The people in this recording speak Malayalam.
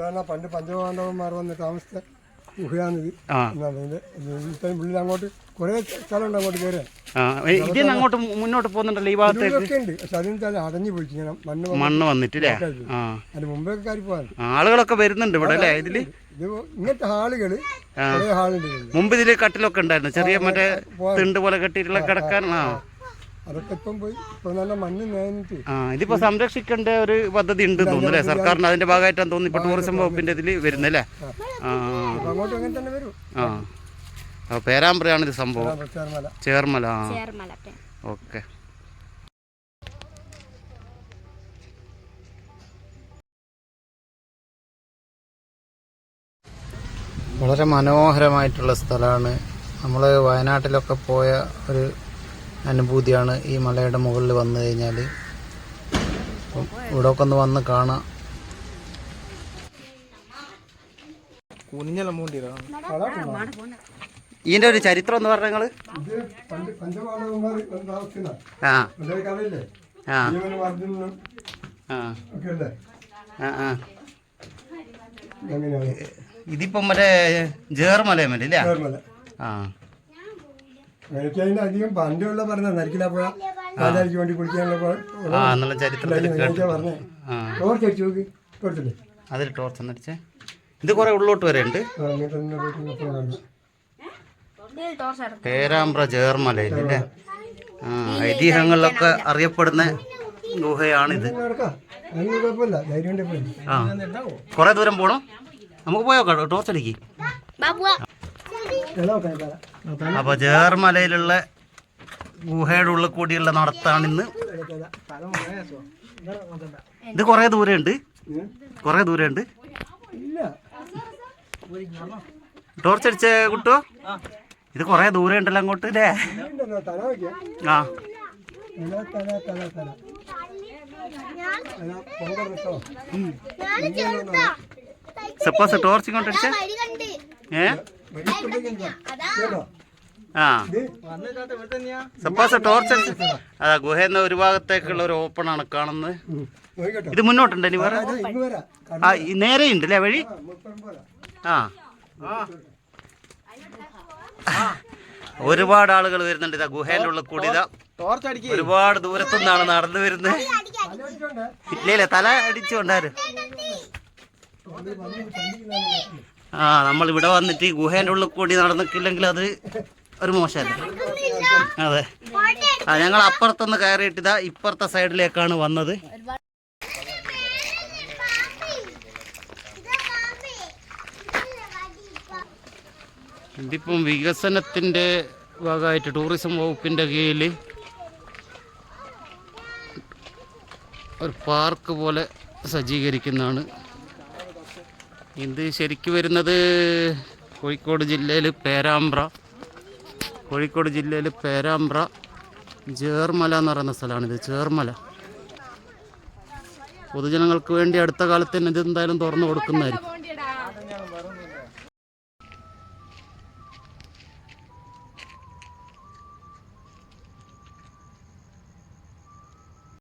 സാധാരണ പണ്ട് പഞ്ചപാണ്ഡവന്മാർ വന്ന് താമസിച്ച ഗുഹയാണിത്. ഇത്രയും ഉള്ളിൽ അങ്ങോട്ട് കുറേ സ്ഥലമുണ്ട് അങ്ങോട്ട് കയറാൻ. ആ ഇതിന് അങ്ങോട്ട് മുന്നോട്ട് പോകുന്നുണ്ടല്ലോ ഈ ഭാഗത്തേക്ക്? ഉണ്ട് പക്ഷെ അതിന് അടഞ്ഞു പോയി ഇങ്ങനെ മണ്ണ് മണ്ണ് വന്നിട്ടില്ലേ അതിന് മുമ്പേ കയറി പോകാൻ. ആളുകളൊക്കെ വരുന്നുണ്ട് ഇവിടെ അല്ലേ ഇതിൽ? ഇത് ഇങ്ങനത്തെ ഇതിൽ. മുമ്പ് ഇതിൽ കട്ടിലൊക്കെ ഉണ്ടായിരുന്നു. ചെറിയ മറ്റേ തിണ്ട് പോലെ കെട്ടിയിട്ടുള്ള കിടക്കാൻ ആ. അതൊക്കെ ഇപ്പം പോയി ഇപ്പൊ നല്ല മണ്ണ് നേരിട്ട് ആ ഇതിപ്പോ സംരക്ഷിക്കേണ്ട ഒരു പദ്ധതി ഉണ്ട് തോന്നുന്നു അല്ലേ? സർക്കാരിന് അതിന്റെ ഭാഗമായിട്ടാണ് തോന്നുന്നു ഇപ്പൊ ടൂറിസം വകുപ്പിന്റെ ഇതിൽ വരുന്നല്ലേ ആ. അങ്ങോട്ടും അങ്ങനെ തന്നെ വരും. ആ. പേരാമ്പ്രയാണ് ഇത് സംഭവം. ചേർമല. ഓക്കെ. വളരെ മനോഹരമായിട്ടുള്ള സ്ഥലമാണ്. നമ്മൾ വയനാട്ടിലൊക്കെ പോയ ഒരു അനുഭൂതിയാണ് ഈ മലയുടെ മുകളിൽ വന്നു കഴിഞ്ഞാൽ. അപ്പം ഇവിടെയൊക്കെ ഒന്ന് വന്ന് കാണാം. ഇതിന്റെ ഒരു ചരിത്രം എന്ന് പറഞ്ഞ നിങ്ങൾ? പഞ്ചപാണ്ഡവന്മാർ ആ. അതേ ആ. ജീവനും അർജുനനും ആ. ഒക്കെ അല്ലേ ആ. ആ ഇതിപ്പം മറ്റേ ആ. എനിക്ക് അതിന്റെ അധികം പണ്ടുള്ള പറഞ്ഞ നരിക്കില പുഴ കാലാരിക്ക് വേണ്ടി കുളിക്കാനുള്ള ആ എന്നുള്ള ചരിത്രത്തിൽ ഞാൻ കേട്ടു പറഞ്ഞേ. ടോർച്ച് അടിച്ചു നോക്കി ടോർച്ചില്ലേ? അതിൽ ടോർച്ച് അടിച്ചേ? ഇത് കുറെ ഉള്ളോട്ട് വരെ ഉണ്ട്. പേരാമ്പ്ര ജേർമലയില്ലേ ആ ഐതിഹ്യങ്ങളിലൊക്കെ അറിയപ്പെടുന്ന ഗുഹയാണിത്. അതിന് ആ. കുറെ ദൂരം പോകണം നമുക്ക് പോയോ ടോർച്ച് അടിക്ക്. അപ്പൊ ജേർമലയിലുള്ള ഗുഹയുടെ ഉള്ളിൽ കൂടിയുള്ള നടത്താണ് ഇന്ന്. ഇത് കൊറേ ദൂരം ഉണ്ട്? കുറെ ദൂരം ഉണ്ട് ഇല്ല. ടോർച്ച് അടിച്ച കുട്ടോ? ഇത് കൊറേ ദൂരം ഉണ്ടല്ലോ അങ്ങോട്ട് അല്ലേ? ആ. തല തല തല തല. തല പൊങ്ക രസോ സപ്പോസ് ടോർച്ച് ഇങ്ങോട്ട് അടിച്ച. ഏ? ആ. സപ്പോസ് ടോർച്ച് അടിച്ച് അതാ ഗുഹയെന്ന ഒരു ഭാഗത്തേക്കുള്ള ഒരു ഓപ്പൺ ആണ് കാണുന്നത്. ഇത് മുന്നോട്ടുണ്ട് ഇനി വേറെ? ആ നേരെ ഉണ്ട് അല്ലേ വഴി? ആ ഒരുപാട് ആളുകൾ വരുന്നുണ്ട് ഇതാ ഗുഹേന്റെ ഉള്ളിൽ കൂടി ഇതാ. ഒരുപാട് ദൂരത്തുനിന്നാണ് നടന്നു വരുന്നത്. തല അടിച്ചു ഇല്ല ഇല്ല തല അടിച്ചുകൊണ്ടാരും ആ നമ്മൾ ഇവിടെ വന്നിട്ട് ഈ ഗുഹേന്റെ ഉള്ളിൽ കൂടി നടന്നിട്ടില്ലെങ്കിൽ അത് ഒരു മോശമല്ലേ? അതെ. ആ ഞങ്ങൾ അപ്പുറത്തുനിന്ന് കയറിയിട്ട് ഇതാ ഇപ്പുറത്തെ സൈഡിലേക്കാണ് വന്നത്. ഇതിപ്പം വികസനത്തിന്റെ ഭാഗമായിട്ട് ടൂറിസം വകുപ്പിന്റെ കീഴിൽ ഒരു പാർക്ക് പോലെ സജ്ജീകരിക്കുന്നതാണ്. ഇത് ശരിക്ക് വരുന്നത് കോഴിക്കോട് ജില്ലയിൽ പേരാമ്പ്ര. കോഴിക്കോട് ജില്ലയിൽ പേരാമ്പ്ര ചേർമല എന്ന് പറയുന്ന സ്ഥലമാണിത്. ചേർമല. പൊതുജനങ്ങൾക്ക് വേണ്ടി അടുത്ത കാലത്ത് തന്നെ ഇത് എന്തായാലും തുറന്നു കൊടുക്കുന്നതായിരിക്കും.